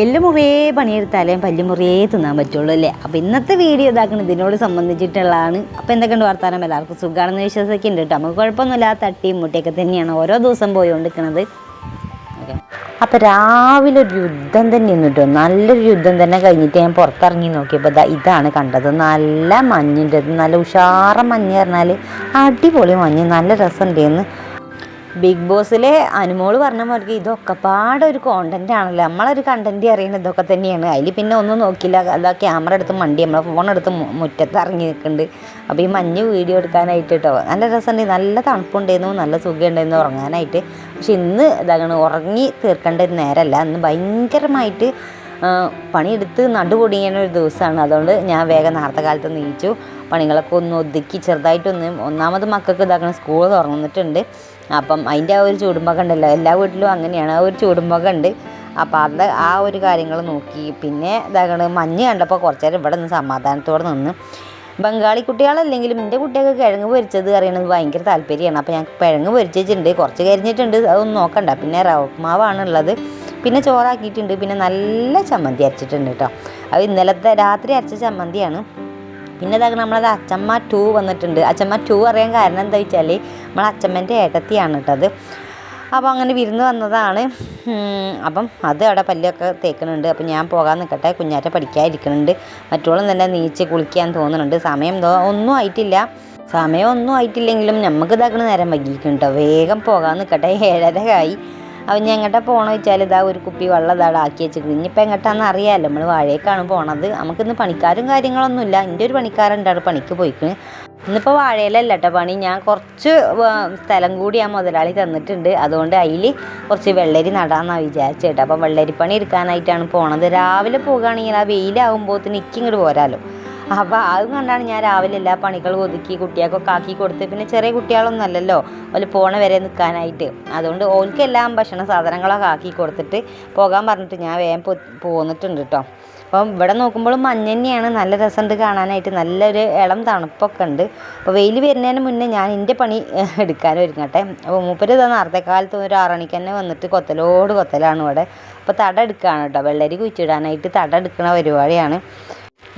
എല്ല് മുറിയേ പണിയെടുത്താലേ പല്ലു മുറിയേ തിന്നാൻ പറ്റുള്ളൂ അല്ലേ? അപ്പോൾ ഇന്നത്തെ വീഡിയോ ഇതാക്കുന്നത് ഇതിനോട് സംബന്ധിച്ചിട്ടുള്ളതാണ്. അപ്പോൾ എന്തൊക്കെയുണ്ട് വർത്താനം? എല്ലാവർക്കും സുഖമാണെന്ന് വിശ്വസിക്കുന്നുണ്ട് കേട്ടോ. നമുക്ക് കുഴപ്പമൊന്നുമില്ല. തട്ടിയും മുട്ടിയൊക്കെ തന്നെയാണ് ഓരോ ദിവസം പോയിക്കൊണ്ടിരിക്കുന്നത് ഓക്കെ. അപ്പോൾ രാവിലെ ഒരു യുദ്ധം തന്നെയാണ് കേട്ടോ. നല്ലൊരു യുദ്ധം തന്നെ കഴിഞ്ഞിട്ട് ഞാൻ പുറത്തിറങ്ങി നോക്കിയപ്പോൾ ഇതാ ഇതാണ് കണ്ടത്. നല്ല മഞ്ഞിന്റെ നല്ല ഉഷാറ മഞ്ഞ് പറഞ്ഞാൽ അടിപൊളി മഞ്ഞ്. നല്ല രസമുണ്ടായിരുന്നു ബിഗ് ബോസിലെ അനുമോൾ പറഞ്ഞ പോലെ ഇതൊക്കെ പാടെ ഒരു കോണ്ടന്റ് ആണല്ലോ. നമ്മളൊരു കണ്ടന്റ് അറിയുന്നത് ഇതൊക്കെ തന്നെയാണ്. അതിൽ പിന്നെ ഒന്നും നോക്കില്ല അതാ ക്യാമറ എടുത്ത് മണ്ടി. നമ്മളെ മു- മുറ്റത്ത് ഇറങ്ങി നിൽക്കുന്നുണ്ട് അപ്പോൾ ഈ മഞ്ഞ് വീഡിയോ എടുക്കാനായിട്ട് കേട്ടോ നല്ല രസമുണ്ട്. നല്ല തണുപ്പുണ്ടായിരുന്നു. നല്ല സുഖം ഉണ്ടായിരുന്നു ഉറങ്ങാനായിട്ട്. പക്ഷെ ഇന്ന് ഇതാകണം. ഉറങ്ങി തീർക്കേണ്ട നേരമല്ല. ഇന്ന് ഭയങ്കരമായിട്ട് പണിയെടുത്ത് നടുപൊടിയുന്ന ഒരു ദിവസമാണ്. അതുകൊണ്ട് ഞാൻ വേഗം നേരത്തെ കാലത്ത് നീച്ചു. പണികളൊക്കെ ഒന്ന് ഒതുക്കി ചെറുതായിട്ടൊന്ന് ഒന്നാമത് മക്കൾക്ക് ഇതാക്കണം സ്കൂൾ തുറന്നിട്ടുണ്ട്. അപ്പം അതിന്റെ ആ ഒരു ചൂടുമ്പൊക്കെ ഉണ്ടല്ലോ എല്ലാ വീട്ടിലും അങ്ങനെയാണ് ആ ഒരു ചൂടുമ്പൊക്കെ ഉണ്ട്. അപ്പം അത് ആ ഒരു കാര്യങ്ങൾ നോക്കി. പിന്നെ ഇതാകണ് മഞ്ഞ് കണ്ടപ്പോൾ കുറച്ച് നേരം ഇവിടെ നിന്ന് സമാധാനത്തോടെ നിന്ന്. ബംഗാളി കുട്ടികളല്ലെങ്കിലും എന്റെ കുട്ടികൾക്ക് കിഴങ്ങ് പൊരിച്ചത് അറിയണത് ഭയങ്കര താല്പര്യമാണ്. അപ്പോൾ ഞാൻ കിഴങ്ങ് പൊരിച്ചിട്ടുണ്ട് കുറച്ച് കരിഞ്ഞിട്ടുണ്ട് അതൊന്നും നോക്കണ്ട. പിന്നെ റവമാവാണ് ഉള്ളത് പിന്നെ ചോറാക്കിയിട്ടുണ്ട് പിന്നെ നല്ല ചമ്മന്തി അരച്ചിട്ടുണ്ട് കേട്ടോ. അത് ഇന്നലത്തെ രാത്രി അരച്ച ചമ്മന്തിയാണ്. പിന്നെ ഇതാകും നമ്മളത് അച്ചമ്മ ടു വന്നിട്ടുണ്ട്. അച്ചമ്മ ടു അറിയാൻ കാരണം എന്താ വെച്ചാൽ നമ്മൾ അച്ചമ്മന്റെ ഏട്ടത്തിയാണ് കേട്ടത് അപ്പോൾ അങ്ങനെ വിരുന്ന് വന്നതാണ്. അപ്പം അത് അവിടെ പല്ലൊക്കെ തേക്കുന്നുണ്ട്. അപ്പം ഞാൻ പോകാൻ നിൽക്കട്ടെ കുഞ്ഞാറ്റ പഠിക്കാതിരിക്കുന്നുണ്ട്. മറ്റോളം തന്നെ നീച്ച് കുളിക്കാൻ തോന്നുന്നുണ്ട്. സമയം ഒന്നും ആയിട്ടില്ല. സമയം ഒന്നും ആയിട്ടില്ലെങ്കിലും നമുക്ക് ഇതാക്കണ നേരം വൈകിക്കും കേട്ടോ വേഗം പോകാൻ നിൽക്കട്ടെ ഏഴരകായി അപ്പം ഞാൻ എങ്ങോട്ടാ പോകണമെന്ന് വെച്ചാൽ ഇതാ ഒരു കുപ്പി വെള്ളം ഇതാ ആക്കി വെച്ചിരിക്കുന്നത് ഇനിയിപ്പോൾ എങ്ങോട്ടാന്ന് അറിയാമല്ലോ നമ്മൾ വാഴയ്ക്കാണ് പോണത്. നമുക്കിന്ന് പണിക്കാരും കാര്യങ്ങളൊന്നുമില്ല എന്റെ ഒരു പണിക്കാരുണ്ടാണ് പണിക്ക് പോയിക്കണ്. ഇന്നിപ്പോൾ വാഴയിലല്ല കേട്ടോ പണി. ഞാൻ കുറച്ച് സ്ഥലം കൂടി ആ മുതലാളി തന്നിട്ടുണ്ട്. അതുകൊണ്ട് അതിൽ കുറച്ച് വെള്ളരി നടാമെന്നാണ് വിചാരിച്ചത് കേട്ടോ അപ്പം വെള്ളരിപ്പണി എടുക്കാനായിട്ടാണ് പോണത്. രാവിലെ പോകുകയാണെങ്കിൽ ആ വെയിലാകുമ്പോഴത്തേന് ഇക്കിങ്ങോട്ട് പോരാലോ. അപ്പോൾ അത് കണ്ടാണ് ഞാൻ രാവിലെ എല്ലാ പണികളും ഒതുക്കി കുട്ടികൾക്കൊക്കെ ആക്കി കൊടുത്ത് പിന്നെ ചെറിയ കുട്ടികളൊന്നും അല്ലല്ലോ ഓൽ പോണ വരെ നിൽക്കാനായിട്ട് അതുകൊണ്ട് ഓൽക്ക് എല്ലാം ഭക്ഷണ സാധനങ്ങളൊക്കെ ആക്കി കൊടുത്തിട്ട് പോകാൻ പറഞ്ഞിട്ട് ഞാൻ വേഗം പോന്നിട്ടുണ്ട് കേട്ടോ അപ്പം ഇവിടെ നോക്കുമ്പോൾ മഞ്ഞ തന്നെയാണ്. നല്ല രസമുണ്ട് കാണാനായിട്ട്. നല്ലൊരു ഇളം തണുപ്പൊക്കെ ഉണ്ട്. അപ്പോൾ വെയിൽ വരുന്നതിന് മുന്നേ ഞാൻ എന്റെ പണി എടുക്കാൻ ഒരുങ്ങട്ടെ. അപ്പോൾ മൂപ്പര് ഇതാ നേരത്തെ കാലത്ത് ഒരു ആറണിക്ക് തന്നെ വന്നിട്ട് കൊത്തലോട് കൊത്തലാണ് ഇവിടെ. അപ്പോൾ തട എടുക്കുകയാണ് കേട്ടോ വെള്ളരി കുഴിച്ചിടാനായിട്ട് തട എടുക്കുന്ന പരിപാടിയാണ്.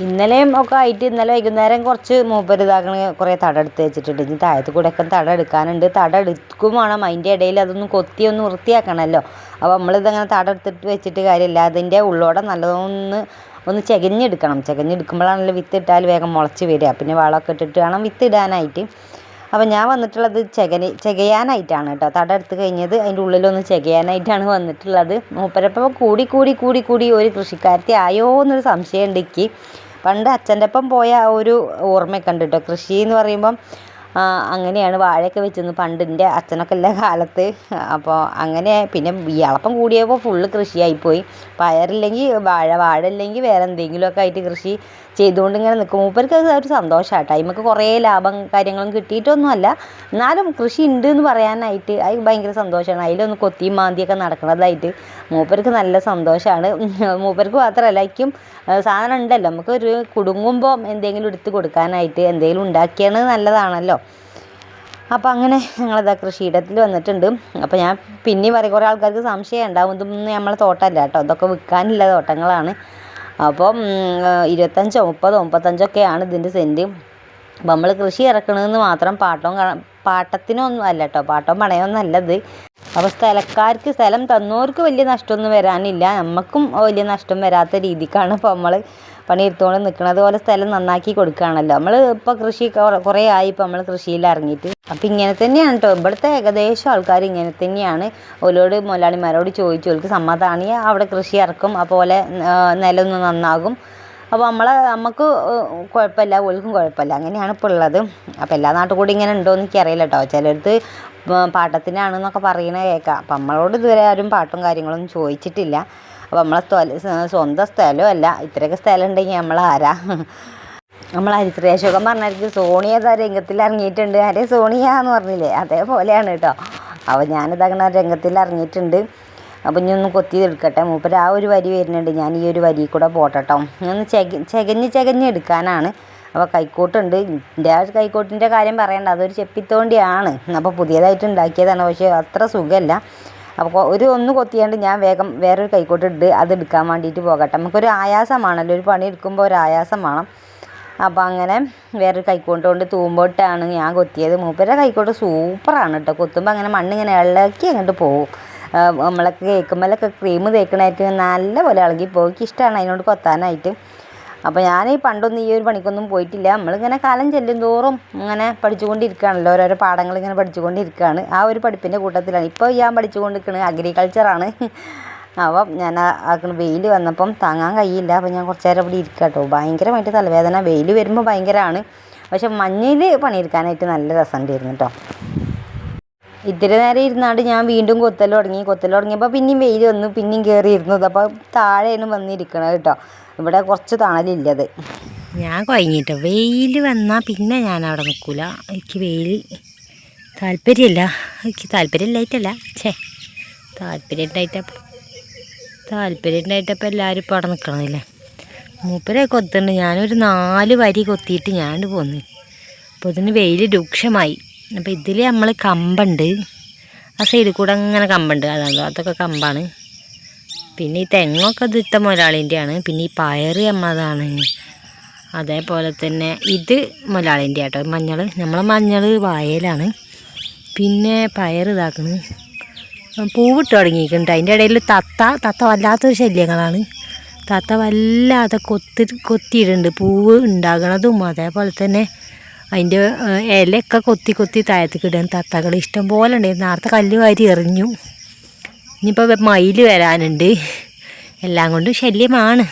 ഇന്നലെയും ഒക്കെ ആയിട്ട് ഇന്നലെ വൈകുന്നേരം കുറച്ച് മൂപ്പര് ഇതാക്കണ കുറേ തട എടുത്ത് വെച്ചിട്ടുണ്ട്. ഇനി താഴത്ത് കൂടെ ഒക്കെ തട എടുക്കാനുണ്ട്. തട എടുക്കും വേണം. അതിന്റെ ഇടയിൽ അതൊന്ന് കൊത്തി ഒന്ന് വൃത്തിയാക്കണമല്ലോ. അപ്പോൾ നമ്മളിതങ്ങനെ തട എടുത്തിട്ട് വെച്ചിട്ട് കാര്യമില്ല. അതിന്റെ ഉള്ളോടെ നല്ലതൊന്ന് ഒന്ന് ചകഞ്ഞെടുക്കണം. ചകഞ്ഞെടുക്കുമ്പോഴാണല്ലോ വിത്തിട്ടാൽ വേഗം മുളച്ച് വരിക. പിന്നെ വളമൊക്കെ ഇട്ടിട്ട് വേണം വിത്ത് ഇടാനായിട്ട് അപ്പോൾ ഞാൻ വന്നിട്ടുള്ളത് ചെകന ചെകയാനായിട്ടാണ് കേട്ടോ. തട എടുത്ത് കഴിഞ്ഞത് അതിന്റെ ഉള്ളിലൊന്ന് ചെകയാനായിട്ടാണ് വന്നിട്ടുള്ളത്. മൂപ്പരപ്പം കൂടി കൂടി കൂടി കൂടി ഒരു കൃഷിക്കാരത്തി ആയോ എന്നൊരു സംശയം ഉണ്ട് എനിക്ക് പണ്ട് അച്ഛന്റെ ഒപ്പം പോയ ഒരു ഓർമ്മയൊക്കെ ഉണ്ട് കേട്ടോ. കൃഷി എന്ന് പറയുമ്പം അങ്ങനെയാണ് വാഴയൊക്കെ വെച്ചിരുന്നു പണ്ട് എന്റെ അച്ഛനൊക്കെ ഉള്ള കാലത്ത്. അപ്പോൾ അങ്ങനെ പിന്നെ ഇയാളപ്പം കൂടിയപ്പോൾ ഫുള്ള് കൃഷിയായിപ്പോയി പയറില്ലെങ്കിൽ വാഴ വാഴ ഇല്ലെങ്കിൽ വേറെ എന്തെങ്കിലുമൊക്കെ ആയിട്ട് കൃഷി ചെയ്തുകൊണ്ട് ഇങ്ങനെ നിൽക്കും. മൂപ്പർക്ക് അത് ഒരു സന്തോഷമാണ് ടൈമൊക്കെ കുറേ ലാഭം കാര്യങ്ങളും കിട്ടിയിട്ടൊന്നുമല്ല. എന്നാലും കൃഷി ഉണ്ട് എന്ന് പറയാനായിട്ട് അത് ഭയങ്കര സന്തോഷമാണ് അതിലൊന്ന് കൊത്തിയും മാന്തിയൊക്കെ നടക്കുന്നതായിട്ട് മൂപ്പർക്ക് നല്ല സന്തോഷമാണ് മൂപ്പർക്ക് മാത്രമല്ല എനിക്കും സാധനം ഉണ്ടല്ലോ. നമുക്ക് ഒരു കുടുങ്ങുമ്പോൾ എന്തെങ്കിലും എടുത്ത് കൊടുക്കാനായിട്ട് എന്തെങ്കിലും ഉണ്ടാക്കിയാണ് നല്ലതാണല്ലോ. അപ്പോൾ അങ്ങനെ ഞങ്ങളിതാ കൃഷിയിടത്തിൽ വന്നിട്ടുണ്ട്. അപ്പോൾ ഞാൻ പിന്നെ പറയും കുറേ ആൾക്കാർക്ക് സംശയം ഉണ്ടാവും. ഇതൊന്നും നമ്മളെ തോട്ടമല്ല കേട്ടോ. ഇതൊക്കെ വിൽക്കാനുള്ള തോട്ടങ്ങളാണ്. അപ്പം ഇരുപത്തഞ്ചോ മുപ്പതോ മുപ്പത്തഞ്ചൊക്കെയാണ് ഇതിന്റെ അപ്പം നമ്മൾ കൃഷി ഇറക്കണമെന്ന് മാത്രം പാട്ടവും പാട്ടത്തിനൊന്നും അല്ല കേട്ടോ പാട്ടവും പണയമൊന്നും അല്ലത് അപ്പോൾ സ്ഥലക്കാർക്ക് സ്ഥലം തന്നവർക്ക് വലിയ നഷ്ടമൊന്നും വരാനില്ല. നമുക്കും വലിയ നഷ്ടം വരാത്ത രീതിക്കാണ് ഇപ്പോൾ നമ്മൾ പണിയെടുത്തുകൊണ്ട് നിൽക്കുന്നത് പോലെ സ്ഥലം നന്നാക്കി കൊടുക്കുകയാണല്ലോ. നമ്മൾ ഇപ്പോൾ കൃഷി കുറ- ആയി ഇപ്പോൾ നമ്മൾ കൃഷിയിൽ ഇറങ്ങിയിട്ട്. അപ്പം ഇങ്ങനെ തന്നെയാണ് കേട്ടോ ഇവിടുത്തെ ഏകദേശം ആൾക്കാർ ഇങ്ങനെ തന്നെയാണ്. ഓലോട് മുതലാളിമാരോട് ചോദിച്ചു. ഓൽക്ക് സമ്മതമാണെങ്കിൽ അവിടെ കൃഷി ഇറക്കും. അതുപോലെ നിലമൊന്ന് നന്നാകും. അപ്പോൾ നമ്മളെ നമുക്ക് കുഴപ്പമില്ല ഓൽക്കും കുഴപ്പമില്ല അങ്ങനെയാണ് ഇപ്പോൾ ഉള്ളത്. അപ്പോൾ എല്ലാ നാട്ടിൽ കൂടി ഇങ്ങനെ ഉണ്ടോ എന്ന് എനിക്കറിയില്ല കേട്ടോ ചിലടത്ത് പാട്ടത്തിനാണെന്നൊക്കെ പറയണ കേൾക്കാം അപ്പം നമ്മളോട് ഇതുവരെ ആരും പാട്ടും കാര്യങ്ങളൊന്നും ചോദിച്ചിട്ടില്ല. അപ്പോൾ നമ്മളെ സ്ഥല സ്വന്തം അല്ല ഇത്രയൊക്കെ സ്ഥലം ഉണ്ടെങ്കിൽ ആരാ? നമ്മൾ ഹരിത്രി അശോകം പറഞ്ഞായിരിക്കും സോണിയ ഇതാ രംഗത്തിൽ ഇറങ്ങിയിട്ടുണ്ട്? ആരെ സോണിയ എന്ന് പറഞ്ഞില്ലേ? അതേപോലെയാണ് കേട്ടോ. അപ്പോൾ ഞാനിതങ്ങനെ രംഗത്തിൽ ഇറങ്ങിയിട്ടുണ്ട്. അപ്പം ഇനി ഒന്ന് കൊത്തി എടുക്കട്ടെ. മൂപ്പര് ആ ഒരു വരി വരുന്നുണ്ട്. ഞാൻ ഈ ഒരു വരി കൂടെ പോട്ടട്ടോ. ഒന്ന് ചെക ചെകഞ്ഞ് ചെകഞ്ഞ് എടുക്കാനാണ്. അപ്പോൾ കൈക്കോട്ടുണ്ട്. എന്റെ ആ കൈക്കോട്ടിന്റെ കാര്യം പറയണ്ട. അതൊരു ചെപ്പിത്തോണ്ടിയാണ്. അപ്പോൾ പുതിയതായിട്ട് ഉണ്ടാക്കിയതാണ്. പക്ഷേ അത്ര സുഖമല്ല. അപ്പോൾ ഒരു ഒന്ന് കൊത്തിയാണ്ട് ഞാൻ വേഗം വേറൊരു അത് എടുക്കാൻ വേണ്ടിയിട്ട് പോകട്ടെ. നമുക്കൊരു ആയാസമാണല്ലോ ഒരു പണി എടുക്കുമ്പോൾ ഒരു ആയാസം വേണം. അപ്പോൾ അങ്ങനെ വേറൊരു കൈക്കോട്ട് കൊണ്ട് തൂമ്പോട്ടാണ് ഞാൻ കൊത്തിയത്. മൂപ്പരുടെ കൈക്കോട്ട് സൂപ്പറാണ് കേട്ടോ കൊത്തുമ്പോൾ അങ്ങനെ മണ്ണിങ്ങനെ ഇളക്കി അങ്ങോട്ട് പോകും നമ്മളൊക്കെ കേൾക്കുമ്പോഴൊക്കെ ക്രീം തേക്കണായിട്ട് നല്ല പോലെ ഇളകി പോകും ഇഷ്ടമാണ് അതിനോട് കൊത്താനായിട്ട്. അപ്പോൾ ഞാൻ ഈ പണ്ടൊന്നും ഈ ഒരു പണിക്കൊന്നും പോയിട്ടില്ല. നമ്മളിങ്ങനെ കാലം ചെല്ലും തോറും ഇങ്ങനെ പഠിച്ചുകൊണ്ടിരിക്കുകയാണല്ലോ ഓരോരോ പാഠങ്ങൾ ഇങ്ങനെ പഠിച്ചുകൊണ്ടിരിക്കുകയാണ് ആ ഒരു പഠിപ്പിന്റെ കൂട്ടത്തിലാണ്. ഇപ്പോൾ ഞാൻ പഠിച്ചുകൊണ്ടിരിക്കുന്നത് അഗ്രികൾച്ചറാണ് അപ്പം ഞാൻ ആക്കുന്ന വെയിൽ വന്നപ്പം താങ്ങാൻ കഴിയില്ല. അപ്പം ഞാൻ കുറച്ച് നേരം ഇവിടെ ഇരിക്കുക കേട്ടോ ഭയങ്കരമായിട്ട് തലവേദന. വെയിൽ വരുമ്പോൾ ഭയങ്കരമാണ് പക്ഷെ മഞ്ഞയിൽ പണിയെടുക്കാനായിട്ട് നല്ല രസമുണ്ടായിരുന്നു കേട്ടോ ഇത്തിരി നേരം ഇരുന്നാണ്ട് ഞാൻ വീണ്ടും കൊത്തൽ തുടങ്ങി. കൊത്തൽ തുടങ്ങിയപ്പോൾ പിന്നെയും വെയിൽ വന്നു പിന്നെയും കയറി ഇരുന്നത്. അപ്പോൾ താഴെയാണ് വന്നിരിക്കണത് കേട്ടോ. ഇവിടെ കുറച്ച് തണലില്ലത്. ഞാൻ കുഴങ്ങിട്ടോ വെയിൽ വന്നാൽ പിന്നെ ഞാൻ അവിടെ നിൽക്കൂല എനിക്ക് വെയിൽ താല്പര്യമില്ല. എനിക്ക് താല്പര്യം ഇല്ലായിട്ടല്ല. ഛേ താല്പര്യം ഉണ്ടായിട്ടപ്പം താല്പര്യം ഉണ്ടായിട്ടപ്പോൾ എല്ലാവരും ഇപ്പോൾ അവിടെ നിൽക്കണമില്ലേ മൂപ്പരെ കൊത്തുന്നുണ്ട് ഞാനൊരു നാല് വരി കൊത്തിയിട്ട് ഞാൻ പോന്നു. അപ്പോൾ ഇതിന് വെയിൽ രൂക്ഷമായി. അപ്പോൾ ഇതിൽ നമ്മൾ കമ്പുണ്ട്. ആ സൈഡിൽ കൂടെ അങ്ങനെ കമ്പുണ്ട്. അതാണല്ലോ അതൊക്കെ കമ്പാണ്. പിന്നെ ഈ തെങ്ങൊക്കെ ദിത്ത മുതലാളിന്റെയാണ് പിന്നെ ഈ പയറ് നമ്മളതാണ്. അതേപോലെ തന്നെ ഇത് മുതലാളിന്റെ ആട്ടോ മഞ്ഞൾ നമ്മളെ മഞ്ഞൾ വായലാണ്. പിന്നെ പയർ ഇതാക്കണ്. പൂവിട്ട് തുടങ്ങിയിട്ടുണ്ട്. അതിന്റെ ഇടയിൽ തത്ത തത്ത വല്ലാത്തൊരു ശല്യങ്ങളാണ്. തത്ത വല്ലാതെ കൊത്തി കൊത്തിയിട്ടുണ്ട്. പൂവ് ഉണ്ടാകണതും അതേപോലെ തന്നെ അതിന്റെ ഇലയൊക്കെ കൊത്തി കൊത്തി താഴത്തേക്കിടാൻ തത്തകൾ ഇഷ്ടം പോലെ ഉണ്ടായിരുന്നു നേരത്തെ കല്ല് വാരി എറിഞ്ഞു. ഇനിയിപ്പോൾ മയിൽ വരാനുണ്ട്. എല്ലാം കൊണ്ടും ശല്യമാണ്.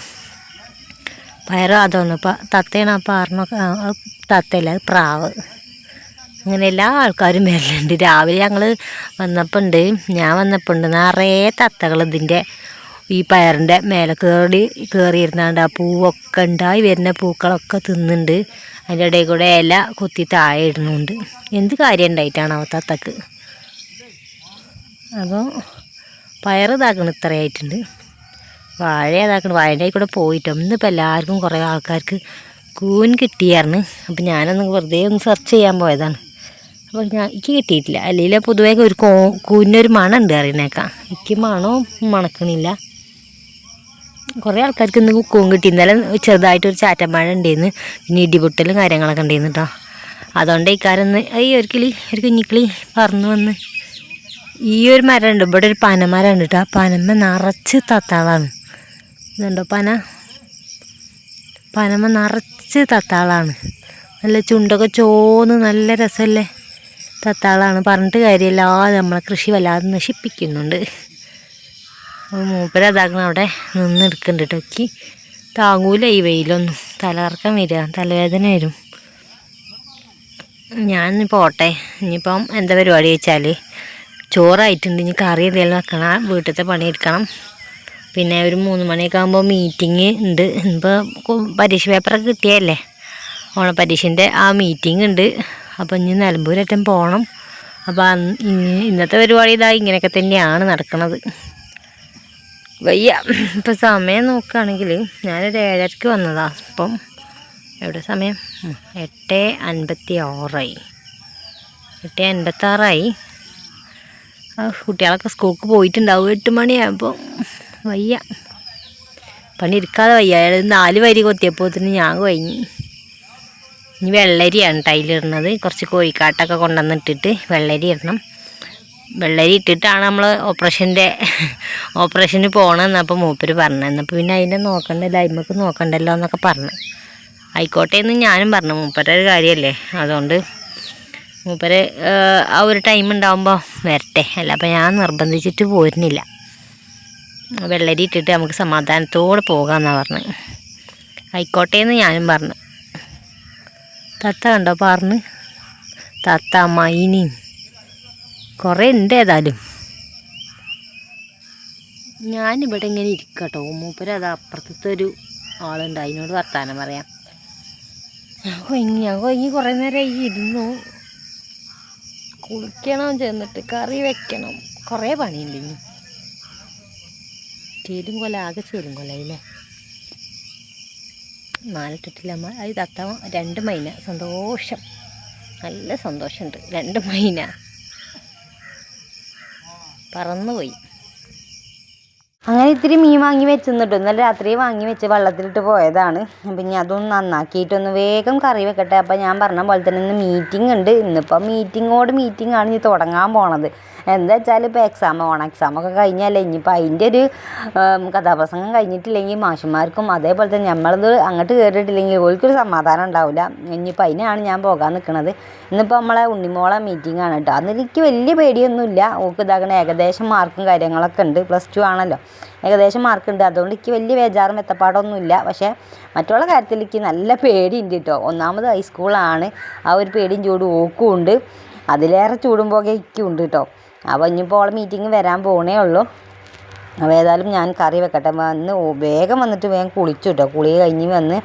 പയറും അതൊന്നും ഇപ്പം തത്തയാണ് അപ്പം ആറിനൊക്കെ തത്തയല്ല പ്രാവ്. അങ്ങനെ എല്ലാ ആൾക്കാരും വരലുണ്ട്. രാവിലെ ഞങ്ങൾ വന്നപ്പോൾ ഉണ്ട്. ഞാൻ വന്നപ്പോൾ ഉണ്ട്. നിറയെ തത്തകൾ ഇതിന്റെ ഈ പയറിന്റെ മേലെ കയറി കയറിയിരുന്നാണ്ട് ആ പൂവൊക്കെ ഉണ്ടായി വരുന്ന പൂക്കളൊക്കെ തിന്നുന്നുണ്ട്. അതിന്റെ ഇടയിൽ കൂടെ ഇല കുത്തി താഴെ ഇടുന്നുണ്ട്. എന്ത് കാര്യം ഉണ്ടായിട്ടാണ് അവ തത്തക്ക് അപ്പോൾ പയർ ഇതാക്കണം ഇത്രയായിട്ടുണ്ട്. വാഴ ഇതാക്കണം. വാഴന്റെ കൂടെ പോയിട്ടോ ഇന്നിപ്പോൾ എല്ലാവർക്കും കുറേ ആൾക്കാർക്ക് കൂൻ കിട്ടിയായിരുന്നു. അപ്പോൾ ഞാനൊന്ന് വെറുതെ ഒന്ന് സെർച്ച് ചെയ്യാൻ പോയതാണ്. അപ്പോൾ ഞാൻ എനിക്ക് കിട്ടിയിട്ടില്ല. അല്ലെങ്കിൽ പൊതുവേ ഒരു കോ കൂനൊരു മണം ഉണ്ട് അറിയണേക്കാം എനിക്ക് മണവും മണക്കണില്ല. കുറേ ആൾക്കാർക്ക് ഇന്ന് കൂൺ കിട്ടി. ഇന്നലെ ചെറുതായിട്ടൊരു ചാറ്റമഴ ഉണ്ടായിരുന്നു പിന്നെ ഇടിപൊട്ടലും കാര്യങ്ങളൊക്കെ ഉണ്ടായിരുന്നു കേട്ടോ അതുകൊണ്ട് ഇക്കാരൊന്ന് ഈ ഒരു കിളി ഒരു കുഞ്ഞിക്കിളി പറന്നു വന്ന്. ഈ ഒരു മരം ഉണ്ട് ഇവിടെ ഒരു പനമരം ഉണ്ട് കേട്ടോ ആ പനമ നിറച്ച് തത്താളാണ്. ഇതുണ്ടോ പന? പനമ നിറച്ച് തത്താളാണ്. നല്ല ചുണ്ടൊക്കെ ചോന്ന് നല്ല രസമല്ലേ? തത്താളാണ്. പറഞ്ഞിട്ട് കാര്യമില്ല. നമ്മളെ കൃഷി വല്ലാതെ നശിപ്പിക്കുന്നുണ്ട്. മൂപ്പര് അതാകണം അവിടെ നിന്നെടുക്കുന്നുണ്ട് എനിക്ക് താങ്ങൂല ഈ വെയിലൊന്നും. തലകറക്കം വരിക. തലവേദന വരും. ഞാൻ പോട്ടെ. ഇനിയിപ്പം എന്താ പരിപാടി വെച്ചാൽ ചോറായിട്ടുണ്ട്. ഇനി കറി എന്തെങ്കിലും വെക്കണം. വീട്ടിലത്തെ പണിയെടുക്കണം പിന്നെ ഒരു മൂന്ന് മണിയൊക്കെ ആകുമ്പോൾ മീറ്റിംഗ് ഉണ്ട്. ഇപ്പോൾ പരീക്ഷ പേപ്പറൊക്കെ കിട്ടിയല്ലേ ഓണപ്പരീക്ഷന്റെ ആ മീറ്റിംഗ് ഉണ്ട്. അപ്പോൾ ഇനി നിലമ്പൂരറ്റം പോകണം അപ്പോൾ ഇന്നത്തെ പരിപാടി ഇതാ ഇങ്ങനെയൊക്കെ തന്നെയാണ് നടക്കുന്നത് വയ്യ. ഇപ്പം സമയം നോക്കുകയാണെങ്കിൽ ഞാനൊരു ഏഴരയ്ക്ക് വന്നതാണ് അപ്പം എവിടെ സമയം? എട്ട് അൻപത്തി ആറായി എട്ട് അൻപത്താറായി കുട്ടികളൊക്കെ സ്കൂൾക്ക് പോയിട്ടുണ്ടാവും. എട്ട് മണിയായപ്പോൾ വയ്യ. പണി ഇരിക്കാതെ വയ്യ. നാല് വരി കൊത്തിയപ്പോത്തിന് ഞാൻ കഴിഞ്ഞു ഇനി വെള്ളരിയാണ് ടൈലിടുന്നത്. കുറച്ച് കോഴിക്കാട്ടൊക്കെ കൊണ്ടുവന്നിട്ടിട്ട് വെള്ളരി ഇടണം വെള്ളരി ഇട്ടിട്ടാണ് നമ്മൾ ഓപ്പറേഷന്റെ ഓപ്പറേഷന് പോകണമെന്ന് അപ്പോൾ മൂപ്പര് പറഞ്ഞു. എന്നപ്പോൾ പിന്നെ അതിനെ നോക്കണ്ടല്ലോ അതിമക്ക് നോക്കണ്ടല്ലോ എന്നൊക്കെ പറഞ്ഞു. ആയിക്കോട്ടെ എന്ന് ഞാനും പറഞ്ഞു. മൂപ്പരുടെ ഒരു കാര്യമല്ലേ അതുകൊണ്ട് മൂപ്പര് ആ ഒരു ടൈം ഉണ്ടാകുമ്പോൾ വരട്ടെ. അല്ല അപ്പോൾ ഞാൻ നിർബന്ധിച്ചിട്ട് പോരുന്നില്ല. വെള്ളരി ഇട്ടിട്ട് നമുക്ക് സമാധാനത്തോടെ പോകാമെന്നാണ് പറഞ്ഞത് ആയിക്കോട്ടെ എന്ന് ഞാനും പറഞ്ഞു. തത്ത കണ്ടോ പറഞ്ഞ് തത്ത മൈനി കുറേ ഉണ്ട് ഏതായാലും. ഞാനിവിടെ ഇങ്ങനെ ഇരിക്കട്ടോ. മൂപ്പര് അത് അപ്പുറത്തെ ഒരു ആളുണ്ട്. അതിനോട് വർത്താനം പറയാം. ഞാൻ കൊയങ്ങി. ഞാൻ കൊയങ്ങി കുറേ നേരമായി ഇരുന്നു. കുളിക്കണം ചെന്നിട്ട് കറി വെക്കണം. കുറേ പണിയുണ്ട് ഇനി? ചേരും കൊല ആകെ ചേലും കൊലയില്ലേ നാലിട്ടിട്ടില്ല അത് തത്ത രണ്ട് മൈന. സന്തോഷം. നല്ല സന്തോഷമുണ്ട്. രണ്ട് മൈന. പറന്നുപോയി. അങ്ങനെ ഇത്തിരി മീൻ വാങ്ങി വെച്ചിരുന്നിട്ട്. ഇന്നലെ രാത്രി വാങ്ങി വെച്ച് വെള്ളത്തിലിട്ട് പോയതാണ്. അപ്പം ഇനി അതൊന്ന് നന്നാക്കിയിട്ടൊന്ന് വേഗം കറി വെക്കട്ടെ. അപ്പം ഞാൻ പറഞ്ഞ പോലെ തന്നെ ഇന്ന് മീറ്റിംഗ് ഉണ്ട്. ഇന്നിപ്പം മീറ്റിങ്ങോട് മീറ്റിംഗ് ആണ് ഇനി തുടങ്ങാൻ പോണത്. എന്താ വെച്ചാൽ ഇപ്പോൾ എക്സാം ഓണം എക്സാം ഒക്കെ കഴിഞ്ഞാലേ ഇനിയിപ്പോൾ അതിന്റെ ഒരു കഥാപ്രസംഗം കഴിഞ്ഞിട്ടില്ലെങ്കിൽ മാഷന്മാർക്കും അതേപോലെ തന്നെ നമ്മളത് അങ്ങോട്ട് കയറിയിട്ടില്ലെങ്കിൽ ഓൾക്കൊരു സമാധാനം ഉണ്ടാവില്ല ഇനിയിപ്പോൾ അതിനാണ് ഞാൻ പോകാൻ നിൽക്കുന്നത് ഇന്നിപ്പോൾ നമ്മളെ ഉണ്ണിമോളെ മീറ്റിംഗ് ആണ് കേട്ടോ. അന്ന് എനിക്ക് വലിയ പേടിയൊന്നുമില്ല. ഓക്ക് ഇതാകണ ഏകദേശം മാർക്കും കാര്യങ്ങളൊക്കെ ഉണ്ട്. പ്ലസ് ടു ആണല്ലോ. ഏകദേശം മാർക്ക് ഉണ്ട്. അതുകൊണ്ട് എനിക്ക് വലിയ ബേജാറും എത്തപ്പാടൊന്നുമില്ല പക്ഷേ മറ്റുള്ള കാര്യത്തിൽ എനിക്ക് നല്ല പേടിയുണ്ട് കേട്ടോ. ഒന്നാമത് ഹൈസ്കൂളാണ് ആ ഒരു പേടിയും ചൂടും ഓക്കും ഉണ്ട് അതിലേറെ ചൂടും ഇക്കും ഉണ്ട് കേട്ടോ. അപ്പോൾ ഇനിയിപ്പോൾ ഓളെ മീറ്റിംഗ് വരാൻ പോണേ ഉള്ളൂ. അപ്പോൾ ഏതായാലും ഞാൻ കറി വെക്കട്ടെ. വന്ന് വേഗം വന്നിട്ട് വേഗം കുളിച്ചു കേട്ടോ കുളി കഴിഞ്ഞ് വന്ന്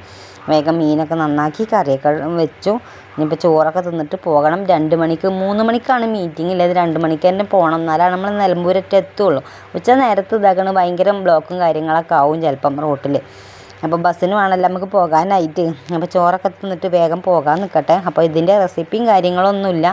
വേഗം മീനൊക്കെ നന്നാക്കി കറിയൊക്കെ വെച്ചു. ഇനിയിപ്പോൾ ചോറൊക്കെ തിന്നിട്ട് പോകണം. രണ്ട് മണിക്ക് മൂന്ന് മണിക്കാണ് മീറ്റിംഗ് ഇല്ലാതെ രണ്ട് മണിക്ക് തന്നെ പോകണം എന്നാലാണ് നമ്മൾ നിലമ്പൂരറ്റ എത്തുള്ളൂ. ഉച്ച നേരത്ത് ഇതാക്കണ. ഭയങ്കര ബ്ലോക്കും കാര്യങ്ങളൊക്കെ ആവും ചിലപ്പം റോട്ടിൽ. അപ്പോൾ ബസ്സിന് വേണമല്ലോ നമുക്ക് പോകാനായിട്ട്. അപ്പോൾ ചോറൊക്കെ തിന്നിട്ട് വേഗം പോകാൻ നിൽക്കട്ടെ. അപ്പോൾ ഇതിന്റെ റെസിപ്പിയും കാര്യങ്ങളൊന്നുമില്ല.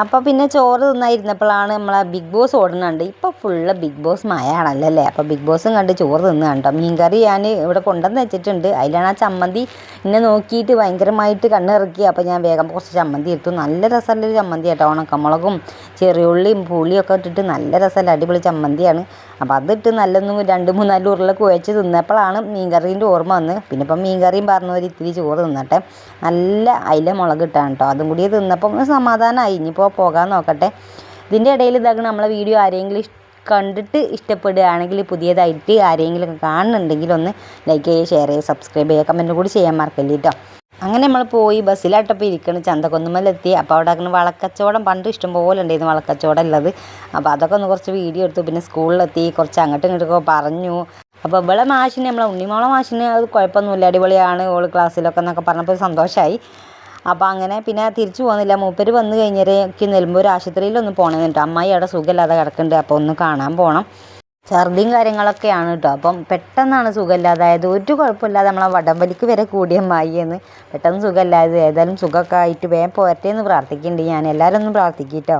അപ്പോൾ പിന്നെ ചോറ് തിന്നായിരുന്നപ്പോഴാണ് നമ്മളെ ബിഗ് ബോസ് ഓടുന്നുണ്ട്. ഇപ്പോൾ ഫുള്ള് ബിഗ് ബോസ് മഴയാണല്ലോ അല്ലേ അപ്പോൾ ബിഗ് ബോസും കണ്ട് ചോറ് തിന്ന് കണ്ടോ മീൻകറി ഞാൻ ഇവിടെ കൊണ്ടുവന്ന് വെച്ചിട്ടുണ്ട്. അതിലാണ് ആ ചമ്മന്തി എന്നെ നോക്കിയിട്ട് ഭയങ്കരമായിട്ട് കണ്ണിറക്കി. അപ്പോൾ ഞാൻ വേഗം കുറച്ച് ചമ്മന്തി എടുത്തു. നല്ല രസമുള്ളൊരു ചമ്മന്തി കേട്ടോ. ഉണക്കമുളകും ചെറിയുള്ളിയും പുളിയൊക്കെ ഇട്ടിട്ട് നല്ല രസമല്ല? അടിപൊളി ചമ്മന്തിയാണ്. അപ്പം അതിട്ട് നല്ലൊന്നും രണ്ട് മൂന്നാൽ ഉരുള കുഴച്ച് തിന്നപ്പോഴാണ് മീൻകറീന്റെ ഓർമ്മ വന്ന്. പിന്നെ ഇപ്പം മീൻകറിയും പറഞ്ഞവർ ഇത്തിരി ചോറ് തിന്നട്ടെ. നല്ല അയില മുളക് ഇട്ടാണ് കേട്ടോ അതും കൂടി തിന്നപ്പം സമാധാനമായി ഇനിയിപ്പോൾ പോകാൻ നോക്കട്ടെ. ഇതിന്റെ ഇടയിൽ ഇതാക്കണം നമ്മളെ വീഡിയോ ആരെങ്കിലും കണ്ടിട്ട് ഇഷ്ടപ്പെടുകയാണെങ്കിൽ പുതിയതായിട്ട് ആരെങ്കിലും കാണുന്നുണ്ടെങ്കിൽ ഒന്ന് ലൈക്ക് ചെയ്യുക ഷെയർ ചെയ്യുക സബ്സ്ക്രൈബ് ചെയ്യുക കമന്റ് കൂടി ചെയ്യാൻ മറക്കല്ലേ കേട്ടോ അങ്ങനെ നമ്മൾ പോയി ബസ്സിലാട്ടപ്പോൾ ഇരിക്കണം. ചന്തക്കൊന്നുമ്മലെത്തി അപ്പോൾ അവിടെ അങ്ങനെ വളക്കച്ചവടം പണ്ട് ഇഷ്ടംപോലെ ഉണ്ടായിരുന്നു വളക്കച്ചവടം ഉള്ളത്. അപ്പോൾ അതൊക്കെ ഒന്ന് കുറച്ച് വീഡിയോ എടുത്തു. പിന്നെ സ്കൂളിലെത്തി. കുറച്ച് അങ്ങോട്ടും ഇങ്ങോട്ടൊക്കെ പറഞ്ഞു. അപ്പോൾ ഇവിടെ മാഷിന് നമ്മളെ ഉണ്ണിമോളെ മാഷിന് അത് കുഴപ്പമൊന്നുമില്ല. അടിപൊളിയാണ്. ഓൾ ക്ലാസ്സിലൊക്കെ എന്നൊക്കെ പറഞ്ഞപ്പോൾ സന്തോഷമായി അപ്പോൾ അങ്ങനെ പിന്നെ തിരിച്ചു പോകുന്നില്ല മൂപ്പര് വന്നു കഴിഞ്ഞേരേക്ക് നിലമ്പൂർ ആശുപത്രിയിലൊന്ന് പോകണമെന്നുണ്ട് അമ്മായി അവിടെ സുഖമില്ലാതെ കിടക്കുന്നുണ്ട്. അപ്പോൾ ഒന്ന് കാണാൻ പോകണം ഛർദിയും കാര്യങ്ങളൊക്കെയാണ് കേട്ടോ അപ്പം പെട്ടെന്നാണ് സുഖമില്ലാതായത് ഒരു കുഴപ്പമില്ലാതെ നമ്മളെ വടംവലിക്ക് വരെ കൂടിയ മായിയെന്ന് പെട്ടെന്ന് സുഖമില്ലാതെ ഏതായാലും സുഖമൊക്കെ ആയിട്ട് വേഗം പോരട്ടെ എന്ന് പ്രാർത്ഥിക്കുന്നുണ്ട് ഞാൻ. എല്ലാവരും ഒന്ന് പ്രാർത്ഥിക്കും കേട്ടോ